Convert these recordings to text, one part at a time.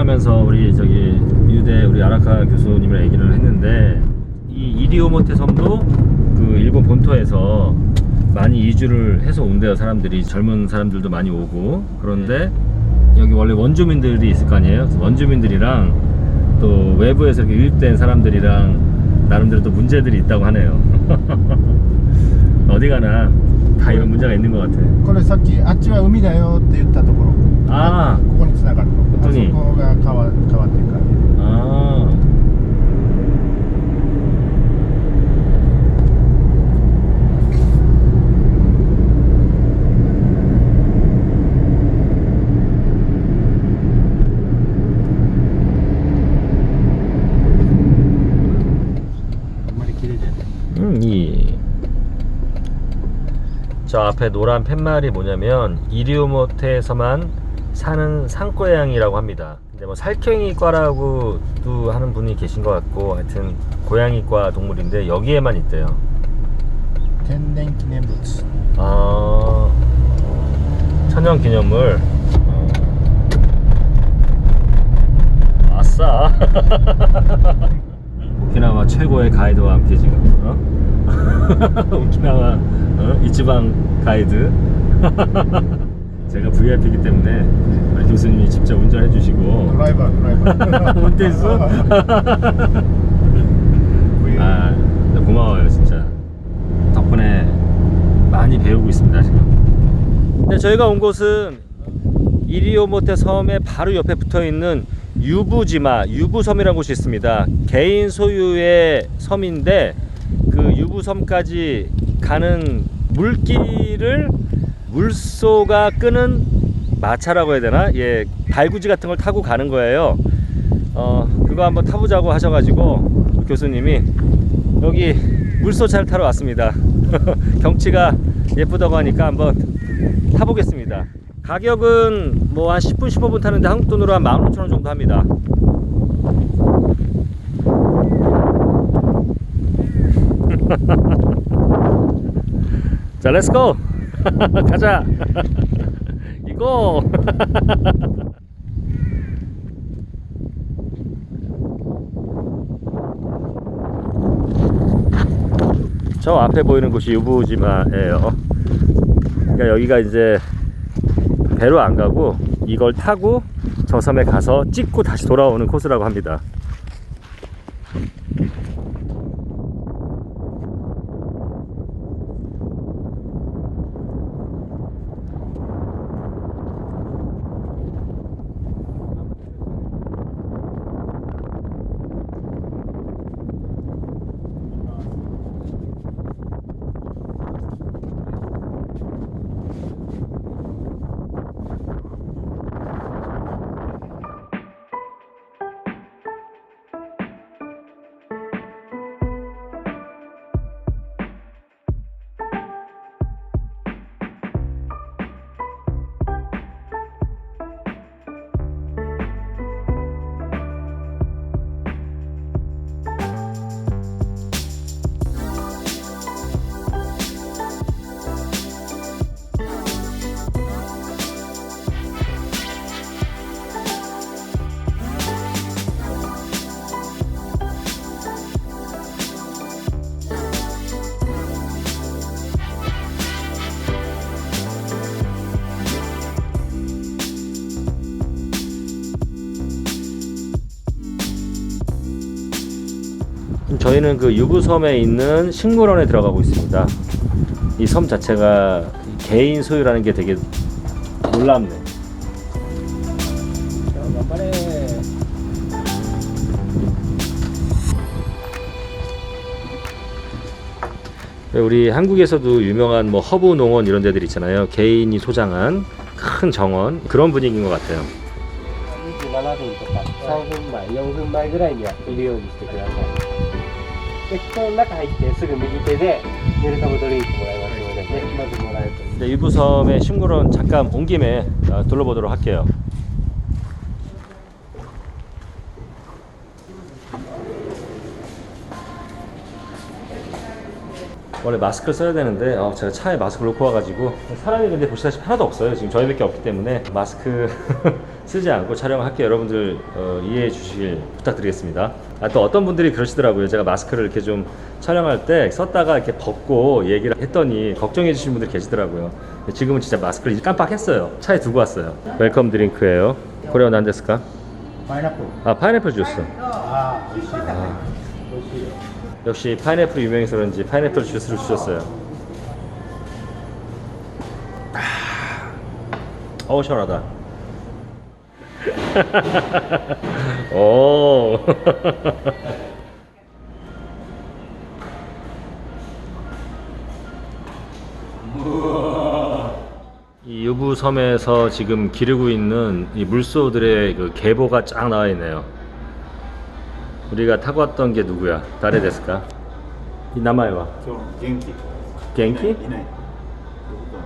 퇴근하면서 우리 저기 유대 우리 아라카 교수님이랑 얘기를 했는데 이 이리오모테 섬도 그 일본 본토에서 많이 이주를 해서 온대요 사람들이 젊은 사람들도 많이 오고 그런데 여기 원래 원주민들이 있을 거 아니에요 그래서 원주민들이랑 또 외부에서 이렇게 유입된 사람들이랑 나름대로 또 문제들이 있다고 하네요 어디 가나 다 이런 문제가 있는 것 같아 これさっきあっちは海だよって言ったところ 아 ここに繋がるのあ本当にそこが川川っていうか 아. 음, 이. 저 앞에 노란 팻말이 뭐냐면 이리오모테에서만 사는 산고양이라고 합니다. 근데 뭐 살쾡이과라고도 하는 분이 계신 것 같고 하여튼 고양이과 동물인데 여기에만 있대요. 텐덴 기념물. 아 천연 기념물. 어. 아싸. 오키나와 최고의 가이드와 함께 지금 어? 오키나와 어? 이 지방 가이드. 제가 VIP이기 때문에 우리 교수님이 직접 운전해 주시고. 드라이버 드라이버. 운転수? 아 네, 고마워요 진짜. 덕분에 많이 배우고 있습니다 지금. 네, 저희가 온 곳은 이리오모테 섬의 바로 옆에 붙어 있는 유부지마 유부섬이라는 곳이 있습니다. 개인 소유의 섬인데 그 유부섬까지 가는 물길을 물소가 끄는 마차라고 해야 되나 예 달구지 같은 걸 타고 가는 거예요 어 그거 한번 타보자고 하셔가지고 교수님이 여기 물소차를 타러 왔습니다. 경치가 예쁘다고 하니까 한번 타보겠습니다. 가격은 뭐 한 10분 15분 타는데 한국 돈으로 한 15,000원 정도 합니다. 자, 렛츠고! 가자! 이거! 저 앞에 보이는 곳이 유부지마예요. 그러니까 여기가 이제 배로 안 가고 이걸 타고 저 섬에 가서 찍고 다시 돌아오는 코스라고 합니다. 저희는 그 유부섬에 있는 식물원에 들어가고 있습니다. 이 섬 자체가 개인 소유라는 게 되게 놀랍네. 頑張れ 우리 한국에서도 유명한 뭐 허브 농원 이런 데들 있잖아요. 개인이 소장한 큰 정원 그런 분위기인 것 같아요. 27分とか3分前4分前ぐらいにはいるようにしてください でこの中入ってすぐ右手でウェルカムドリンクもらいますのでねまずもらえると 네, 유부섬의 식물원 잠깐 온 김에 어, 둘러보도록 할게요. 원래 마스크를 써야 되는데 어, 제가 차에 마스크를 놓고 와가지고 사람이 근데 보시다시피 하나도 없어요. 지금 저희밖에 없기 때문에 마스크 쓰지 않고 촬영할게 여러분들 어, 이해해 주시길 부탁드리겠습니다. 아, 또 어떤 분들이 그러시더라고요. 제가 마스크를 이렇게 좀 촬영할 때 썼다가 이렇게 벗고 얘기를 했더니 걱정해 주신 분들 계시더라고요. 지금은 진짜 마스크를 깜빡했어요. 차에 두고 왔어요. 웰컴 드링크예요. 코리아 난데스카? 파인애플. 아 파인애플 주스. 아, 아. 역시 파인애플 유명해서 그런지 파인애플 주스를 주셨어요. 아, 어우 시원하다. 오. 이 유부 섬에서 지금 기르고 있는 이 물소들의 그 계보가 쫙 나와 있네요. 우리가 타고 왔던 게 누구야? 다레 데스까? 이 나마이와 今日元気 겐키? いない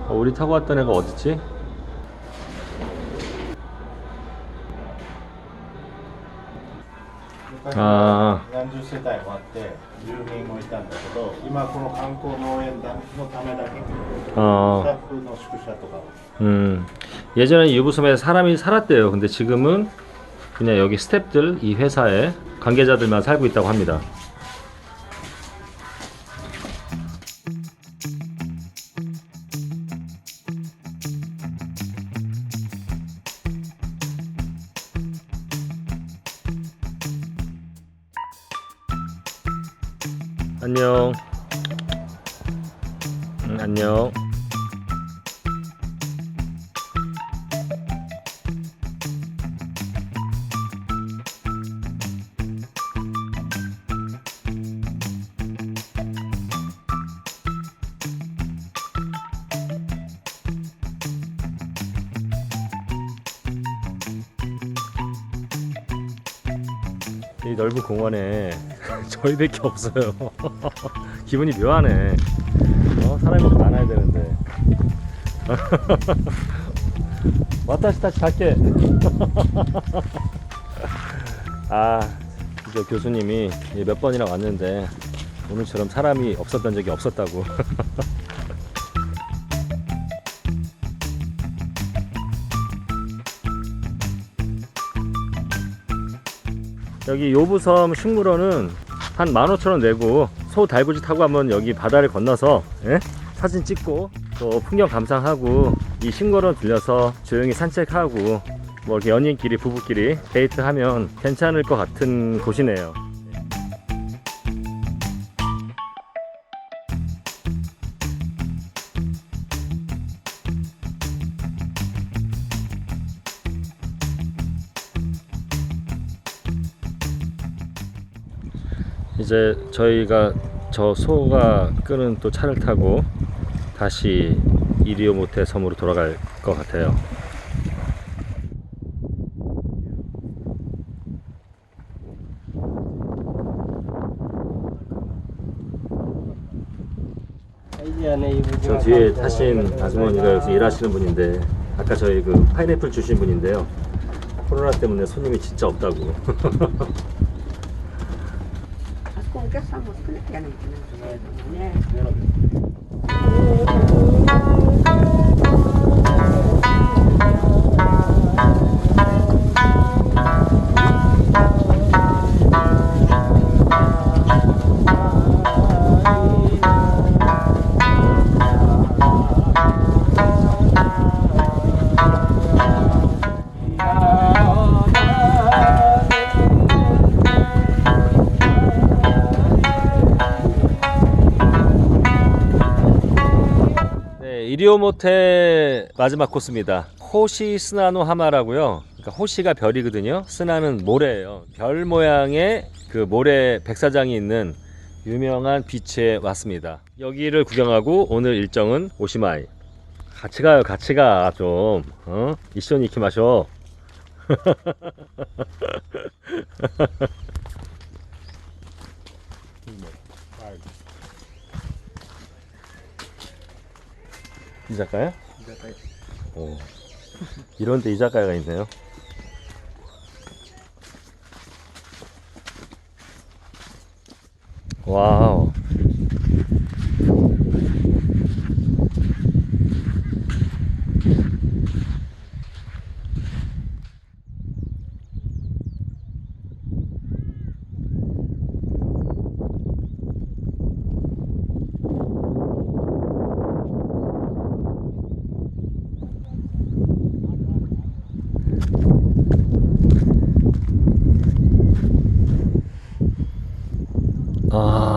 어, 우리 타고 왔던 애가 어딨지? 아. 何十世帯もあって住民もいたんだけど今この観光農園団のためだけス 어, タッフの宿舎とか 음. 예전에 유부섬에 사람이 살았대요. 근데 지금은 그냥 여기 스탭들, 이 회사에 관계자들만 살고 있다고 합니다. 안녕. 응, 안녕. 이 넓은 공원에 저희밖에 없어요. 기분이 묘하네. 어, 사람이 좀 많아야 되는데. 왔다시 다시 갈게. 아, 저 교수님이 몇 번이나 왔는데 오늘처럼 사람이 없었던 적이 없었다고. 여기 요부섬 식물원은 한 15,000원 내고 소 달구지 타고 한번 여기 바다를 건너서 예? 사진 찍고 또 풍경 감상하고 이 식물원 들려서 조용히 산책하고 뭐 이렇게 연인끼리 부부끼리 데이트하면 괜찮을 것 같은 곳이네요. 이제 저희가 저 소가 끄는 또 차를 타고 다시 이리오 모테 섬으로 돌아갈 것 같아요. 저 뒤에 타신 아주머니가 여기서 일하시는 분인데 아까 저희 그 파인애플 주신 분인데요. 코로나 때문에 손님이 진짜 없다고. casamos, ¿qué le tienen? No, no, 이리오모테 마지막 코스입니다. 호시 스나노 하마라고요. 그러니까 호시가 별이거든요. 스나는 모래예요. 별 모양의 그 모래 백사장이 있는 유명한 비치에 왔습니다. 여기를 구경하고 오늘 일정은 오시마이. 같이 가요, 같이 가, 좀. 어? 이쇼니 이키 마셔. 이자카야? 오. 이런 데 이자카야가 있네요. 와우.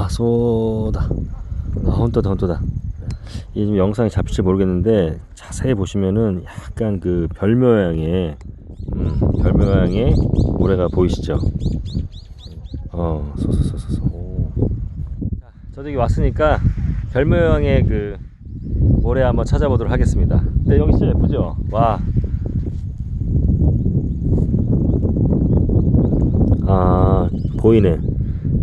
쏘다. 아, 혼또다, 혼또다. 이 지금 영상이 잡힐지 모르겠는데 자세히 보시면은 약간 그 별 모양의 음, 별 모양의 모래가 보이시죠? 어, 저도 여기 왔으니까 별 모양의 그 모래 한번 찾아보도록 하겠습니다. 근데 여기 진짜 예쁘죠? 와. 아, 보이네.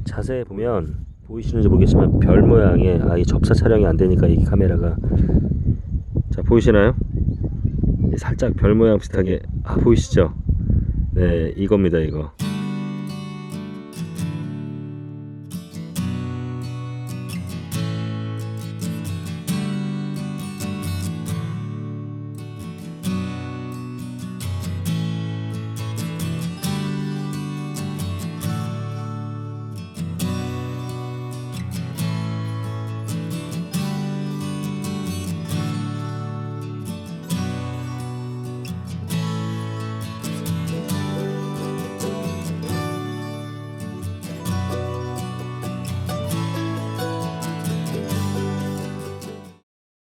자세히 보면 보이시는지 모르겠지만 별 모양의 아, 이 접사 촬영이 안 되니까 이 카메라가 자 보이시나요? 이 살짝 별 모양 비슷하게 아 보이시죠? 네 이겁니다 이거